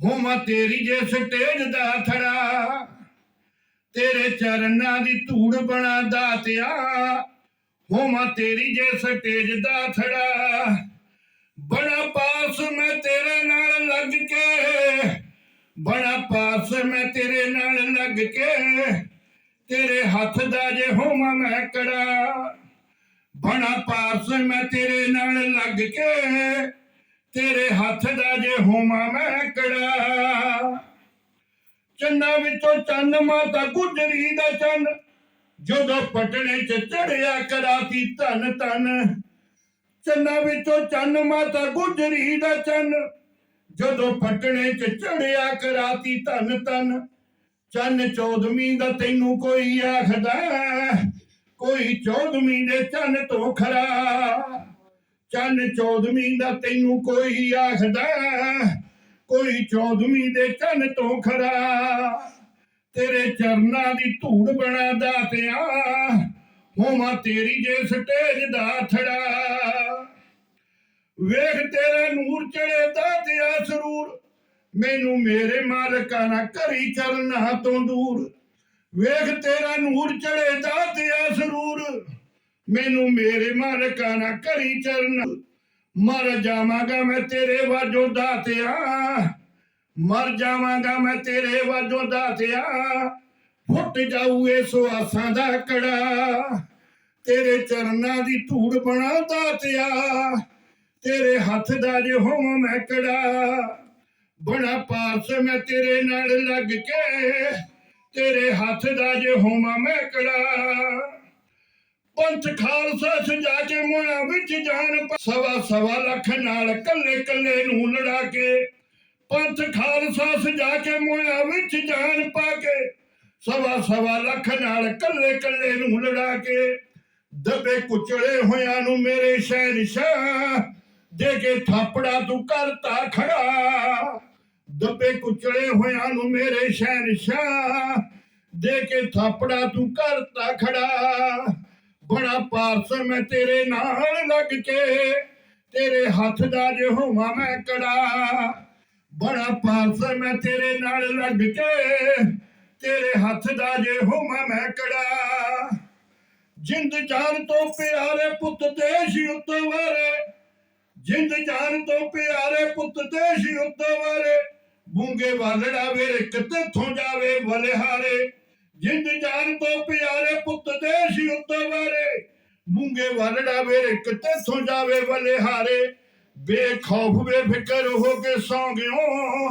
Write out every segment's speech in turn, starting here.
ਹੋਵਾਂ ਤੇਰੀ ਜੇ ਸਟੇਜ ਦਾ ਥੜਾ, ਤੇਰੇ ਚਰਨਾਂ ਦੀ ਧੂੜ ਬਣਾ ਦਾਤਿਆ। ਹੋਵਾਂ ਤੇਰੀ ਜੇ ਸਟੇਜ ਦਾ ਥੜਾ, ਬੜਾ ਪਾਸ ਮੈਂ ਤੇਰੇ ਨਾਲ ਲੱਗ ਕੇ, ਬੜਾ ਪਾਸ ਮੈਂ ਤੇਰੇ ਨਾਲ ਲੱਗ ਕੇ, ਤੇਰੇ ਹੱਥ ਦਾ ਜੇ ਹੋਵਾਂ ਮੈਂ ਕੜਾ ਬੜਾ ਪਾਸ ਮੈਂ ਤੇਰੇ ਨਾਲ ਲੱਗ ਕੇ ਤੇਰੇ ਹੱਥ ਦਾ ਜੇ ਹੋਮਾ ਮੈਂ ਕੜਾ ਚੰਨਾ ਵਿੱਚੋਂ ਚੰਨ, ਮਾਤਾ ਗੁਜਰੀ ਦਾ ਚੰਨ। ਜਦੋਂ ਪਟਣੇ ਚ ਚੜਿਆ ਕਰਾਤੀ ਧਨ ਧਨ। ਚੰਨਾ ਵਿੱਚੋਂ ਚੰਨ, ਮਾਤਾ ਗੁਜਰੀ ਦਾ ਚੰਨ। ਜਦੋਂ ਪਟਣੇ ਚ ਚੜਿਆ ਕਰਾਤੀ ਧਨ ਧਨ। ਚੰਨ ਚੌਦਵੀਂ ਦਾ ਤੈਨੂੰ ਕੋਈ ਆਖਦਾ ਕੋਈ ਚੌਦਵੀਂ ਦੇ ਚੰਨ ਤੋਂ ਖਰਾ। ਚੰਨ ਚੌਦਵੀਂ ਦਾ ਤੈਨੂੰ ਕੋਈ ਆਖਦਾ ਕੋਈ ਚੌਦਵੀਂ ਦੇ ਚੰਨ ਤੋਂ ਖਰਾ। ਤੇਰੇ ਚਰਨਾਂ ਦੀ ਧੂੜ ਬਣਾ ਦਾਤਿਆ। ਹੋਵਾਂ ਤੇਰੀ ਜੇ ਸਟੇਜ ਦਾ ਥੜਾ। ਵੇਖ ਤੇਰਾ ਨੂਰ ਚੜੇ ਦਾਤਿਆ ਸਰੂਰ। ਮੈਨੂੰ ਮੇਰੇ ਮਾਲਕਾ ਨਾ ਕਰੀ ਕਰਨਾ ਤੋਂ ਦੂਰ। ਵੇਖ ਤੇਰਾ ਨੂਰ ਚੜੇ ਦਾਤਿਆ ਸਰੂਰ। ਮੈਨੂੰ ਮੇਰੇ ਮਾਲਕਾ ਨਾ ਕਰੀ ਚਰਨ। ਮਰ ਜਾਵਾਂਗਾ ਮੈਂ ਤੇਰੇ ਵਾਜੋ ਦਾਤਿਆ। ਮਰ ਜਾਵਾਂਗਾ ਮੈਂ ਤੇਰੇ ਵਾਜੋ ਦਾਤਿਆ। ਫੁੱਟ ਜਾਊ ਇਹ ਸੁਆਸਾਂ ਦਾ ਕੜਾ। ਤੇਰੇ ਚਰਨਾਂ ਦੀ ਧੂੜ ਬਣਾ ਦਾਤਿਆ। ਤੇਰੇ ਹੱਥ ਦਾ ਜੇ ਹੋਵਾਂ ਮੈਂ ਕੜਾ। ਬੜਾ ਪਾਸ ਮੈਂ ਤੇਰੇ ਨਾਲ ਲੱਗ ਕੇ। ਤੇਰੇ ਹੱਥ ਦਾ ਜੇ ਹੋਵਾਂ ਮੈਂ ਕੜਾ। ਪੰਥ ਖਾਲਸਾ ਸਜਾ ਕੇ ਮੋਇਆ ਵਿੱਚ ਜਾਨ ਸਵਾ ਸਵਾ ਲੱਖ ਨਾਲ ਕੱਲੇ ਕੱਲੇ ਨੂੰ ਲੜਾ ਕੇ ਪੰਥ ਖਾਲਸਾ ਸਜਾ ਕੇ ਮੁਆ ਵਿੱਚ ਜਾਨ ਪਾ ਕੇ ਸਵਾ ਸਵਾ ਲੱਖ ਨਾਲ ਕੱਲੇ ਕੱਲੇ ਨੂੰ ਲੜਾ ਕੇ ਦਬੇ ਕੁਚਲੇ ਹੋਇਆਂ ਨੂੰ ਮੇਰੇ ਸ਼ਹਿਨਸ਼ਾਹ ਦੇ ਕੇ ਥਾਪੜਾ ਤੂੰ ਕਰਤਾ ਖੜਾ। ਦੱਬੇ ਕੁਚਲੇ ਹੋਇਆਂ ਨੂੰ ਮੇਰੇ ਸ਼ਹਿਨਸ਼ਾਹ ਦੇ ਕੇ ਥਾਪੜਾ ਤੂੰ ਕਰਤਾ ਖੜਾ। ਬੜਾ ਪਾਰਸ ਮੈਂ ਤੇਰੇ ਨਾਲ ਲੱਗ ਕੇ, ਤੇਰੇ ਹੱਥ ਦਾ ਜੇ ਹੋਵਾਂ ਮੈਂ ਕੜਾ। ਬੜਾ ਪਾਰਸ ਮੈਂ ਤੇਰੇ ਨਾਲ ਲੱਗ ਕੇ, ਤੇਰੇ ਹੱਥ ਦਾ ਜੇ ਹੋਵਾਂ ਮੈਂ ਕੜਾ। ਜਿੰਦ ਜਾਨ ਤੋਂ ਪਿਆਰੇ ਪੁੱਤ ਦੇਸ਼ ਉਤਵਾਰੇ। ਜਿੰਦ ਜਾਨ ਤੋਂ ਪਿਆਰੇ ਪੁੱਤ ਦੇਸ਼ ਉਤਵਾਰੇ। ਬੂੰਗੇ ਵਾਲੜਾ ਵੇਰੇ ਕਿਤੇ ਥੋਂ ਜਾਵੇ ਬਲਿਹਾਰੇ ਜਿੰਦ ਜਾਨ ਤੋਂ ਪਿਆਰੇ ਪੁੱਤ ਦੇਸ਼ ਉਤਵਾਰੇ। ਬੂੰਗੇ ਵਾਲੜਾ ਵੇਰੇ ਕਿਤੇ ਥੋਂ ਜਾਵੇ ਬਲਿਹਾਰੇ ਬੇਖੌਫ, ਬੇਫਿਕਰ ਹੋ ਕੇ ਸੌਂ ਗਿਓ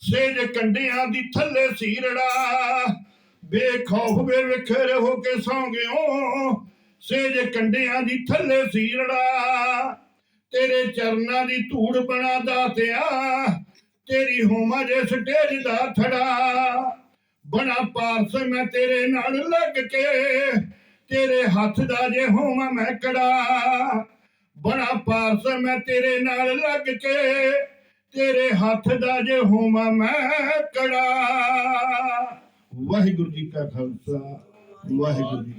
ਸੇਜ ਕੰਡਿਆਂ ਦੀ ਥੱਲੇ ਸੀਰੜਾ। ਬੇਖੌਫ, ਬੇਵਿਖਰ ਹੋ ਕੇ ਸੌਂ ਗਿਓ ਸੇਜ ਕੰਡਿਆਂ ਦੀ ਥੱਲੇ ਸੀਰੜਾ। ਤੇਰੇ ਚਰਨਾਂ ਦੀ ਧੂੜ ਬਣਾ ਦਾਤਿਆ। ਤੇਰੀ ਹੋਮਾ ਜੇ ਸਟੇਜ ਦਾ ਥੜਾ। ਬਣਾ ਪਾਰਸ ਮੈਂ ਤੇਰੇ ਨਾਲ ਲੱਗ ਕੇ। ਤੇਰੇ ਹੱਥ ਦਾ ਜੇ ਹੋਵਾਂ ਮੈਂ ਕੜਾ ਬੜਾ ਪਾਰਸ ਮੈਂ ਤੇਰੇ ਨਾਲ ਲੱਗ ਕੇ, ਤੇਰੇ ਹੱਥ ਦਾ ਜੇ ਹੋਵਾਂ ਮੈਂ ਕੜਾ। ਵਾਹਿਗੁਰੂ ਜੀ ਕਾ ਖਾਲਸਾ, ਵਾਹਿਗੁਰੂ ਜੀ